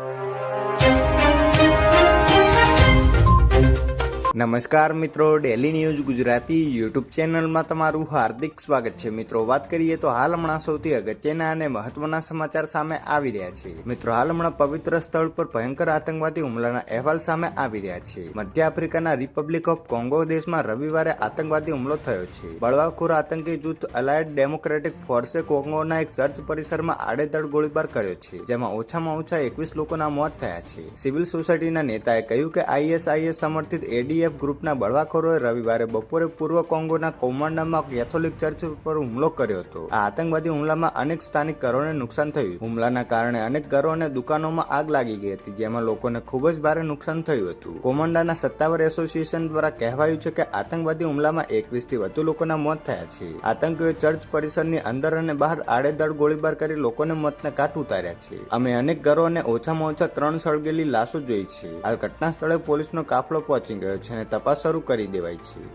you. નમસ્કાર મિત્રો daily news Gujarati YouTube ચેનલમાં તમારું હાર્દિક સ્વાગત છે. મિત્રો, વાત કરીએ તો હાલ હમણાં સૌથી અગત્યના અને મહત્વના સમાચાર સામે આવી રહ્યા છે. મિત્રો, હાલ હમણાં પવિત્ર સ્થળ પર ભયંકર આતંકવાદી હુમલાના અહેવાલ સામે આવી રહ્યા છે. મધ્ય આફ્રિકાના રિપબ્લિક ઓફ કોંગો દેશમાં રવિવારે આતંકવાદી હુમલો થયો છે. બળવાખોર આતંકી જૂથ અલાયડ ડેમોક્રેટિક ફોર્સે કોંગોના એક ચર્ચ પરિસરમાં આડેધડ ગોળીબાર કર્યો છે, જેમાં ઓછામાં ઓછા એકવીસ લોકોના મોત થયા છે. સિવિલ સોસાયટીના નેતાએ કહ્યું કે આઈએસઆઈએસ સમર્થિત એડીએફ ગ્રુપના બળવાખોરોએ રવિવારે બપોરે પૂર્વ કોંગોના કોમાંડામાં કેથોલિક ચર્ચ પર હુમલો કર્યો હતો. આ આતંકવાદી હુમલામાં અનેક સ્થાનિક ઘરોને નુકસાન થયું. હુમલાના કારણે અનેક ઘરો અને દુકાનોમાં આગ લાગી ગઈ હતી, જેમાં લોકોને ખૂબ જ ભારે નુકસાન થયું હતું. કોમાંડાના સત્તાવાર એસોસિએશન દ્વારા કહેવાયું છે કે આતંકવાદી હુમલામાં એકવીસથી વધુ લોકોના મોત થયા છે. આતંકીઓએ ચર્ચ પરિસરની અંદર અને બહાર આડેધડ ગોળીબાર કરી લોકોને મોતને કાટ ઉતાર્યા છે. અમે અનેક ઘરો અને ઓછામાં ઓછા ત્રણ સળગેલી લાશો જોઈ છે. હાલ ઘટના સ્થળે પોલીસનો કાફલો પહોંચી ગયો છે. અને તપાસ શરૂ કરી દેવાઈ છે.